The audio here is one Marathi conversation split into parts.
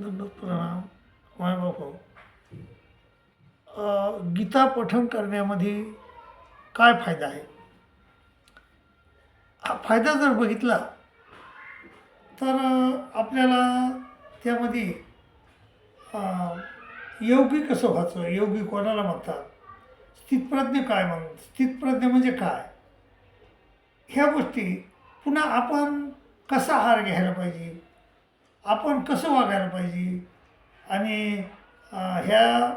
दंडोत प्रणाम मायबाप गीता पठन करण्यामध्ये काय फायदा आहे? हा फायदा जर बघितला तर आपल्याला त्यामध्ये योगी कसं व्हायचं? योगी कोणाला म्हणतात? स्थितप्रज्ञ काय म्हण स्थितप्रज्ञ म्हणजे काय? ह्या गोष्टी पुन्हा आपण कसा आहार घ्यायला पाहिजे? आपण कसं वागायला पाहिजे? आणि ह्या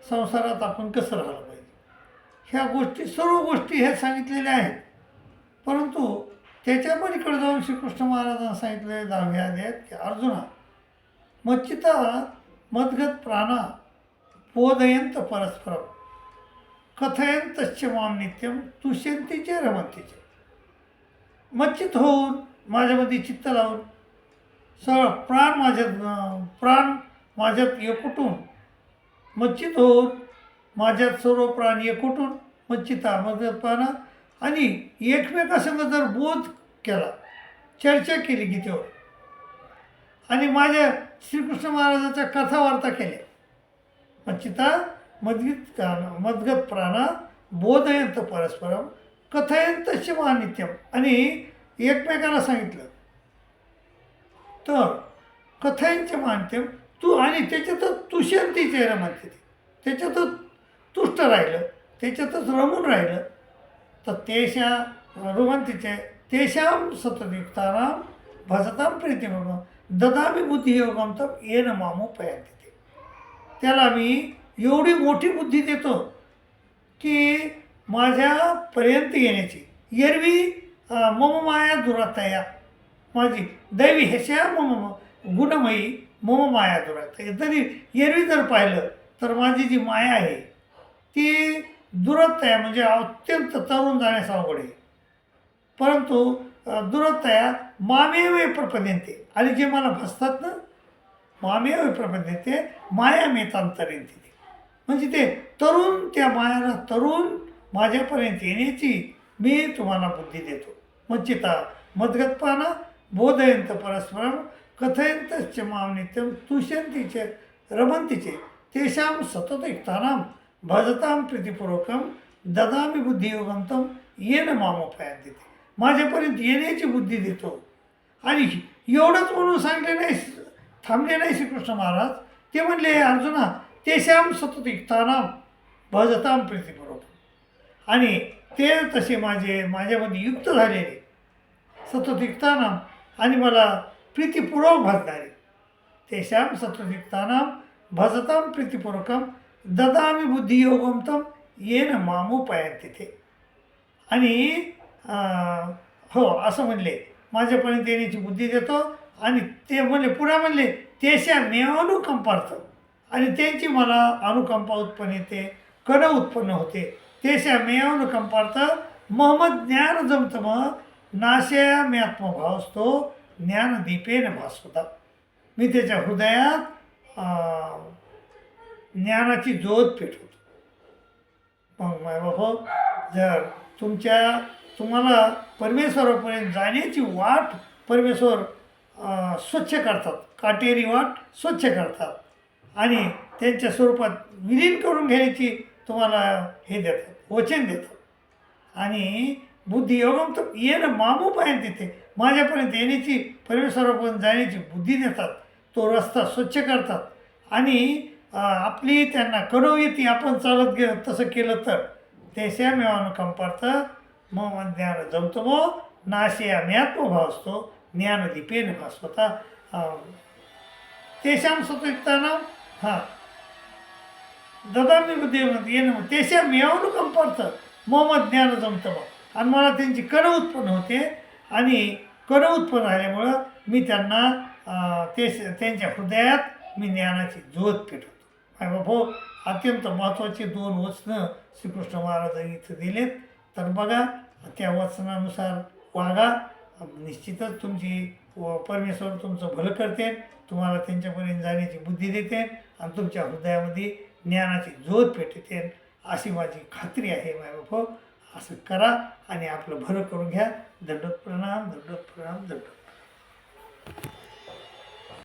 संसारात आपण कसं राहिलं पाहिजे? ह्या गोष्टी सर्व गोष्टी ह्या सांगितलेल्या आहेत. परंतु त्याच्या पलीकडे जाऊन श्रीकृष्ण महाराजांना सांगितले दहाव्या आहेत की अर्जुना मच्चिता मदगत प्राणा बोधयंत परस्परम कथयंतश्च माम नित्यम तुष्यंतीचे रमंतीचे मच्चित होऊन माझ्यामध्ये चित्त लावून सर प्राण माझ्यात प्राण माझ्यात एकुटून मच्छित होऊन माझ्यात सर्व प्राण एकुटून मच्चिता मदतपणा आणि एकमेकासंग जर बोध केला चर्चा केली गीतेवर आणि माझ्या श्रीकृष्ण महाराजाच्या कथा वार्ता केल्या मच्चिता मदगीत मदगत प्राणा बोधयंत परस्परम कथयंतश्च महानित्यम आणि एकमेकाला सांगितलं. तर कथांचे मानते तू आणि त्याच्यातच तुष्यंतीचे रमते त्याच्यातच तुष्ट राहिलं त्याच्यातच रमून राहिलं. तर तेशा रुमंतीचे तेशाम सतयुक्तानाम भजताम प्रीतिमगम ददामी बुद्धियोगम तर येन मामू पयांती त्याला मी एवढी मोठी बुद्धी देतो की माझ्यापर्यंत येण्याची. एरवी मम माया दुरातया माझी दैवी ह्याच्या मम गुणमयी मम माया दुरात तरी एरवी जर पाहिलं तर माझी जी माया आहे ती दुरत्तया म्हणजे अत्यंत तरुण जाण्यास अवघड आहे परंतु अं, दुरत्तया मामेव प्रपद्यंते आणि जे मला फसतात ना मामेव प्रपद्यंते माया मेतांतरेंती म्हणजे ते तरुण त्या मायाला तरुण माझ्यापर्यंत येण्याची मी तुम्हाला बुद्धी देतो मच्चिता मदगतपाना बोधयंत परस्परं कथयंतश्च माम नित्यम तुष्यंतीचे रमंतीचे तेषां सततयुक्तानां भजतां प्रीतिपूर्वकं ददामी बुद्धियोगंतम येणं येन देते माझ्यापर्यंत येण्याची बुद्धी देतो। आणि एवढंच म्हणून सांगले नाही थांबले नाही श्रीकृष्ण महाराज. ते म्हणले अर्जुना तेशाम सततयुक्तानां भजतां प्रीतिपूर्वकं. आणि ते तसे माझे माझ्यामध्ये युक्त झालेले सततयुक्तानां आणि मला प्रीतिपूर्वक भजणारे तेषां सततयुक्तानां भजतां प्रीतिपूर्वकं ददामी बुद्धियोगं तं येन मामोपयांती तिथे आणि हो असं म्हणले. माझ्यापर्यंत येण्याची बुद्धी देतो आणि ते म्हणले पुन्हा म्हणले तेशा मे अनुकंपार्थ आणि त्यांची मला अनुकंपा उत्पन्न येते कण उत्पन्न होते. तेशा मे अनुकंपार्थ महमद ज्ञान जमतम नाशया मी आत्मभावसतो ज्ञानदीपेन भासवता मी त्याच्या हृदयात ज्ञानाची जोत पेटवतो। मग बाबा जर तुमच्या तुम्हाला परमेश्वरापर्यंत जाण्याची वाट परमेश्वर स्वच्छ करतात काटेरी वाट स्वच्छ करतात आणि त्यांच्या स्वरूपात विलीन करून घेण्याची तुम्हाला हे देतात वचन देतात. आणि बुद्धियोगम तर येणं मामूपर्यंत तिथे माझ्यापर्यंत येण्याची परमेश्वरापर्यंत जाण्याची बुद्धी देतात. तो रस्ता स्वच्छ करतात. आणि आपली त्यांना कणव येते. आपण चालत गेलो तसं केलं तर. ते मेवानं कंपार्थ मग ज्ञान जमतो मग नाशे आत्मभाव असतो ज्ञान दीपेन भास्वता. तेषां सतयुक्तानां हां. ददामी बुद्धिमत येणं. मग तेशा मेवानुकंपार्थ मम ज्ञान जमतं मग आणि मला त्यांची कण उत्पन्न होते. आणि कण उत्पन्न झाल्यामुळं मी त्यांना ते त्यांच्या हृदयात मी ज्ञानाची ज्योत पेटवतो. माय बाबा अत्यंत महत्त्वाचे दोन वचनं श्रीकृष्ण महाराजांनी इथं दिलेत. तर बघा त्या वचनानुसार वागा. निश्चितच तुमची व परमेश्वर तुमचं भलं करते. तुम्हाला त्यांच्यापर्यंत जाण्याची बुद्धी देते. आणि तुमच्या हृदयामध्ये ज्ञानाची ज्योत पेटते अशी माझी खात्री आहे मायबाप असं करा आणि आपलं भरं करून घ्या. दंडोत प्रणाम दंडोत प्रणाम दंडोत